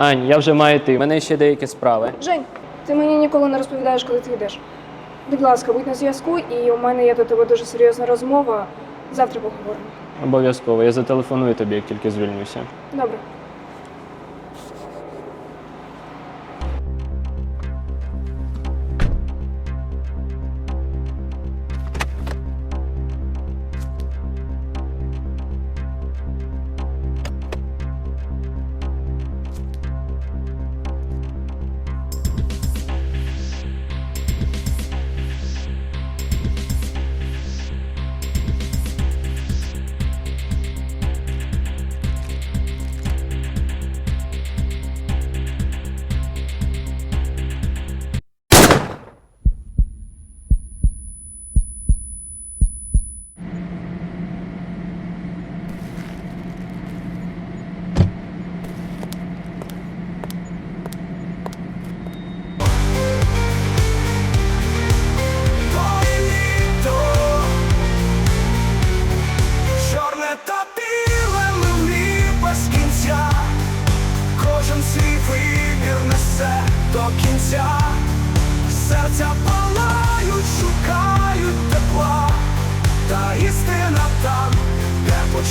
Ань, я вже маю йти. У мене ще деякі справи. Жень, ти мені ніколи не розповідаєш, коли ти йдеш. Будь ласка, будь на зв'язку, і у мене є до тебе дуже серйозна розмова. Завтра поговоримо. Обов'язково. Я зателефоную тобі, як тільки звільнюся. Добре.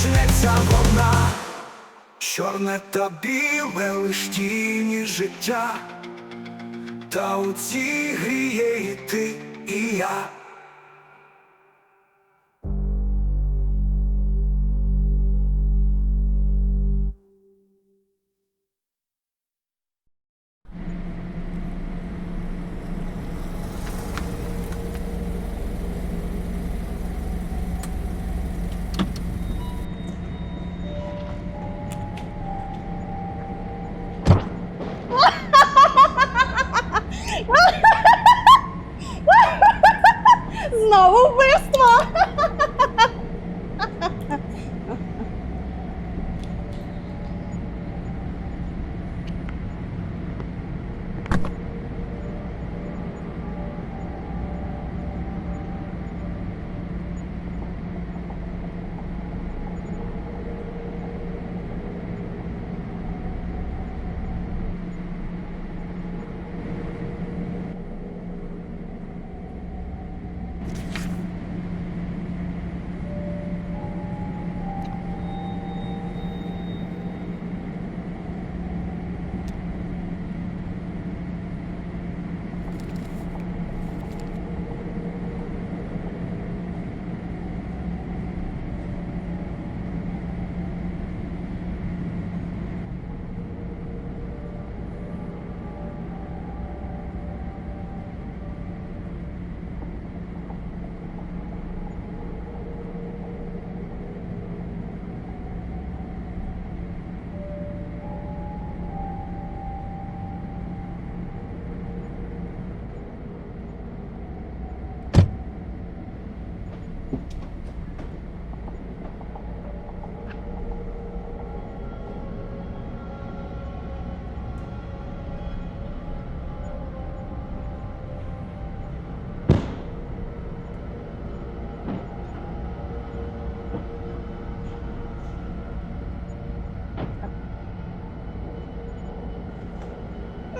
Почнеться вона. Чорне та біле лиш тіні життя, та у цій грі є і ти, і я.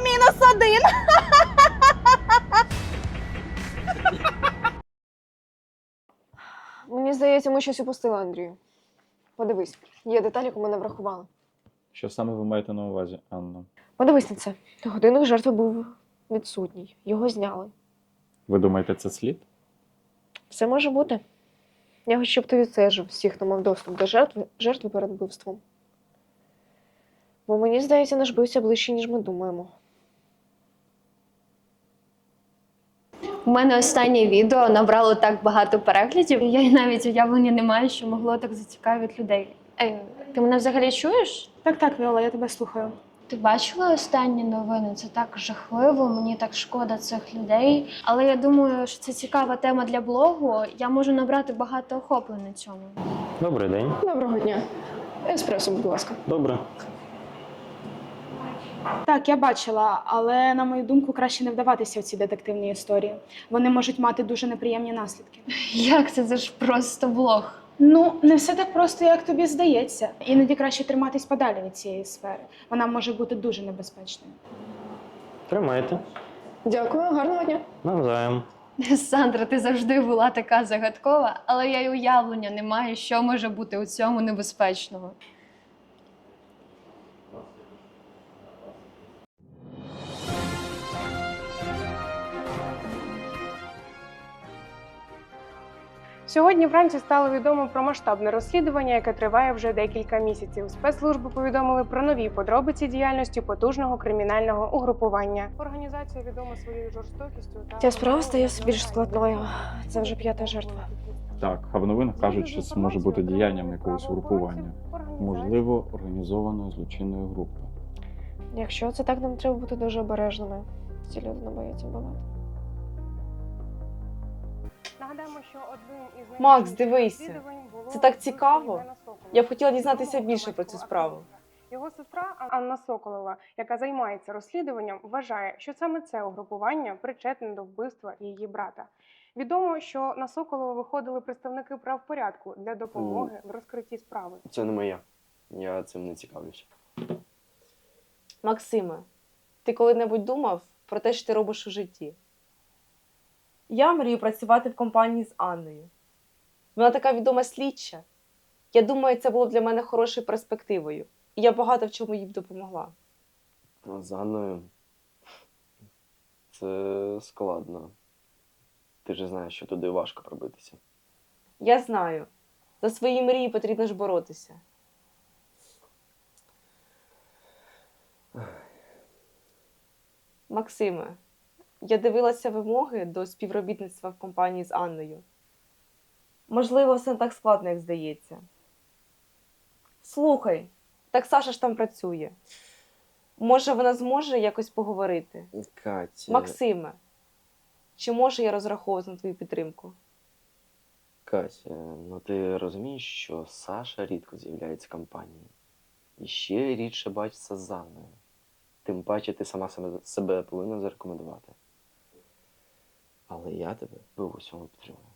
Мінус один. Мені здається, ми щось упустили, Андрію. Подивись, є деталі, яку ми не врахували. Що саме ви маєте на увазі, Анна? Подивись на це. Годинник жертви був відсутній. Його зняли. Ви думаєте, це слід? Все може бути. Я хочу, щоб ти відстежив всіх, хто мав доступ до жертви, жертви перед вбивством. Бо мені здається, наш бився ближче, ніж ми думаємо. У мене останнє відео набрало так багато переглядів. Я й навіть уявлення не маю, що могло так зацікавити людей. Ей, ти мене взагалі чуєш? Так, так, Віола, я тебе слухаю. Ти бачила останні новини? Це так жахливо, мені так шкода цих людей. Але я думаю, що це цікава тема для блогу. Я можу набрати багато охоплень на цьому. Добрий день. Доброго дня. Еспресо, будь ласка. Добре. Так, я бачила, але на мою думку, краще не вдаватися в ці детективні історії. Вони можуть мати дуже неприємні наслідки. Як це? Це ж просто блог. Ну, не все так просто, як тобі здається. Іноді краще триматись подалі від цієї сфери. Вона може бути дуже небезпечною. Тримайте. Дякую, гарного дня. Навзаєм. Сандра, ти завжди була така загадкова, але я й уявлення не маю, що може бути у цьому небезпечного. Сьогодні вранці стало відомо про масштабне розслідування, яке триває вже декілька місяців. Спецслужби повідомили про нові подробиці діяльності потужного кримінального угрупування. Організація відома своєю жорстокістю та Ця справа стає все більш складною. Це вже п'ята жертва. Так, а в новинах кажуть, що це може бути діянням якогось групування, можливо, організованої злочинної групи. Якщо це так, нам треба бути дуже обережними. Ці люди не бояться вбивати. Нагадаємо, що одним із Макс, дивися. Це так цікаво. Я б хотіла дізнатися більше про цю справу. Його сестра Анна Соколова, яка займається розслідуванням, вважає, що саме це угрупування причетне до вбивства її брата. Відомо, що на Соколова виходили представники правопорядку для допомоги в розкритті справи. Це не моє. Я цим не цікавлюся. Максиме, ти коли-небудь думав про те, що ти робиш у житті? Я мрію працювати в компанії з Анною. Вона така відома слідча. Я думаю, це було б для мене хорошою перспективою, і я багато в чому їй б допомогла. А з Анною це складно. Ти ж знаєш, що туди важко пробитися. Я знаю, за свої мрії потрібно ж боротися. Максиме, я дивилася вимоги до співробітництва в компанії з Анною. Можливо, все не так складно, як здається. Слухай, так Саша ж там працює. Може, вона зможе якось поговорити? Катя. Максиме, чи можу я розраховувати на твою підтримку? Катя, ну ти розумієш, що Саша рідко з'являється в компанії. І ще рідше бачиться з Анною. Тим паче ти сама себе, повинна зарекомендувати. Але я тебе в усьому підтримую.